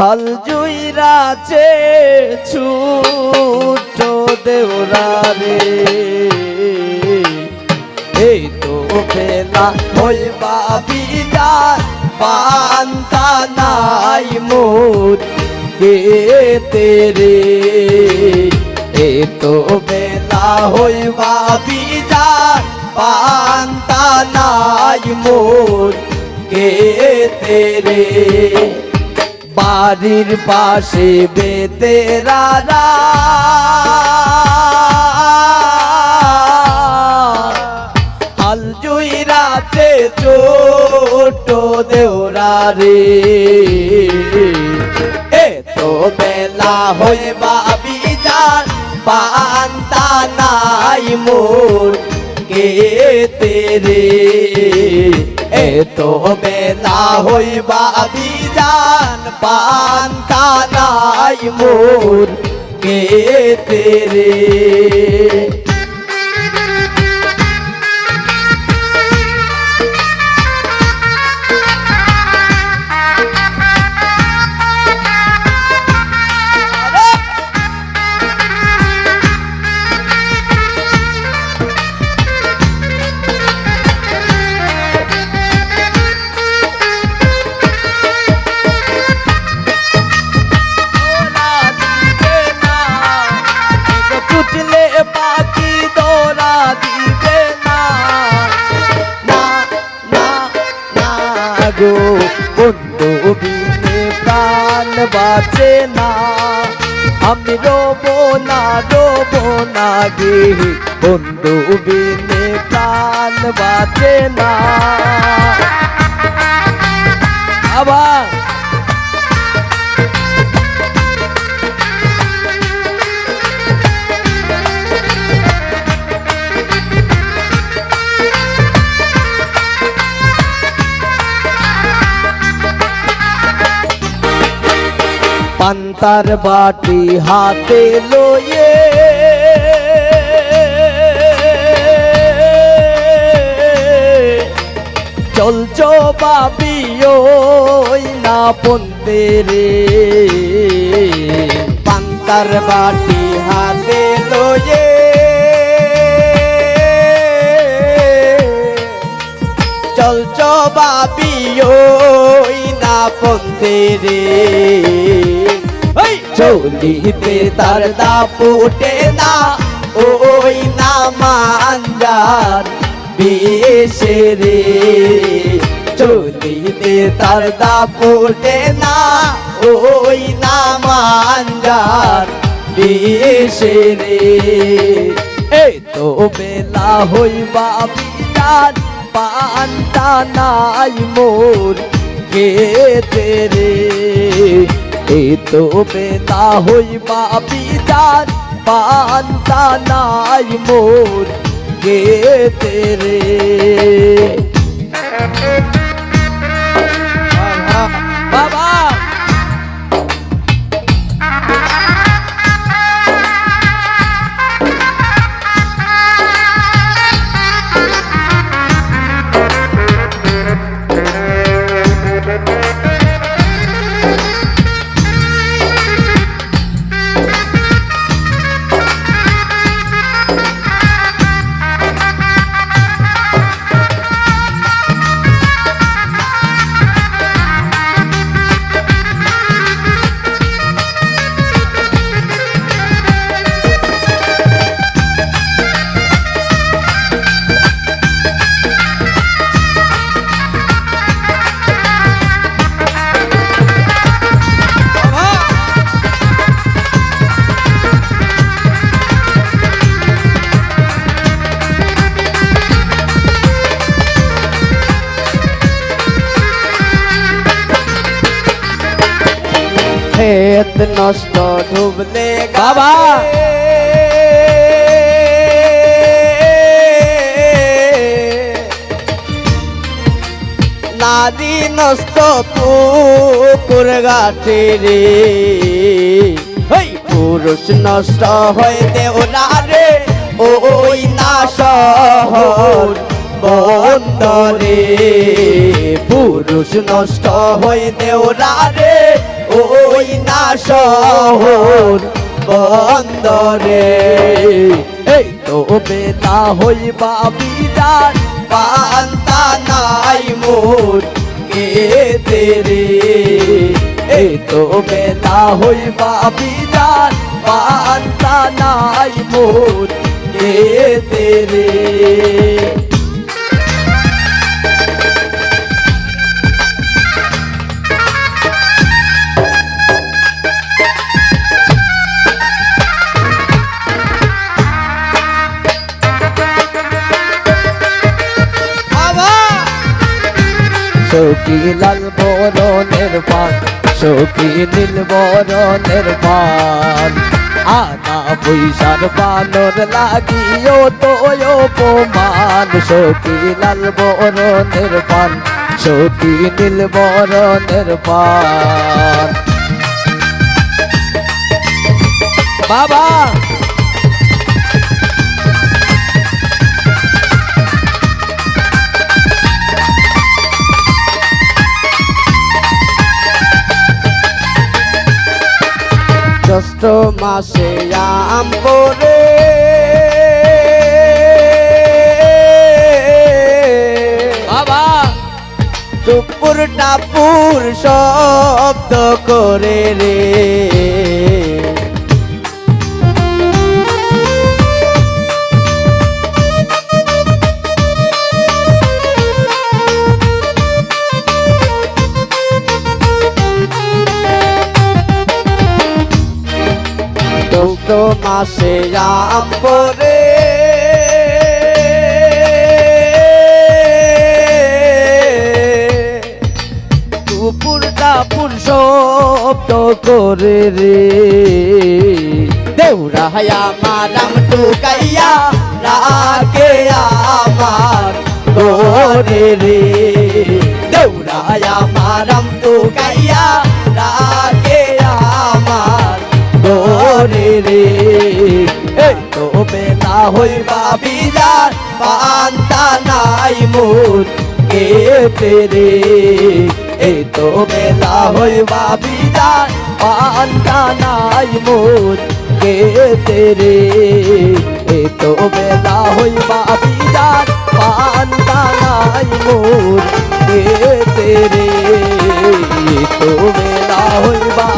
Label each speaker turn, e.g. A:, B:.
A: হাল জুইরাছে ছুট দেওরা রে এই তো বেলা হইবা বিদার পান্তা নাই মোর কে তেরে এ তো বেলা হইবা বিদার পান্তা নাই মোর কে তেরে বাড়ির পাশে বেতেরারা রাতে ছোট দেওরা রে এ তো বেলা হইবা বিজার পান্তা নাই মোর কে তেরে তো বেলা হইবা বিজান পান্তা নাই মোর কে তেরে প্রাণ বাঁচে না। আমি রোবো না রোবো না গে বন্ধু বিনে প্রাণ বাঁচে না। আবার পান্তার বাটি হাতে লয়ে। চলছো বাবি ওই না পন্তে রে পান্তার বাটি হাতে লয়ে। চলছো বাবি ওই না পন্তে রে চলিতে তার দা ফুটে না। ওই না মাঞ্জার বেশে রে। চলিতে তার দা ফুটে না। ওই না মাঞ্জার বেশে রে। এই তো বেলা হইবা বিদান পান্তা নাই মোর কে তেরে এ তো বেলা হইবা বিদান পান্তা নাই মোর গে তেরে বাবা! ক্ষেত নষ্ট ডুবলে বাবা! নারী নষ্ট পুকুর গাছে রে পুরুষ নষ্ট হয় দেওরা রে ওই না শহর বন্দরে। পুরুষ নষ্ট হয় দেওরা রে না শহর বন্দরে। এই তো বেলা হইবা বিদার পান্তা নাই মোর কে তেরে এই তো বেলা হইবা বিদার পান্তা নাই মোর কে তেরে সখী লাল বরণের পান, সখী নীল বরণের পান। আনা পয়সার বানর লাগিও তো অপমান, সখী লাল বরণের পান, সখী নীল বরণের পান। বাবা! জ্যৈষ্ঠ মাসে আম পরে বাবা। টুপুর টাপুর শব্দ করে রে। জ্যৈষ্ঠ মাসে পরে দুপুর দাপুর শব্দ করে রে। দেউরা হায়া মারাম টুকাইয়া রাগে আমার গোরে রে। দেউরা হায়া মারাম টুকাইয়া আমার গোরে রে। এই তো বেলা হইবা বিজার পান্তা নাই মোর কে তেরে এই তো বেলা হইবা বিজার পান্তা নাই মোর কে তেরে এই তো বেলা হইবা বিজার পান্তা নাই মোর কে তেরে তো বেলা হইবা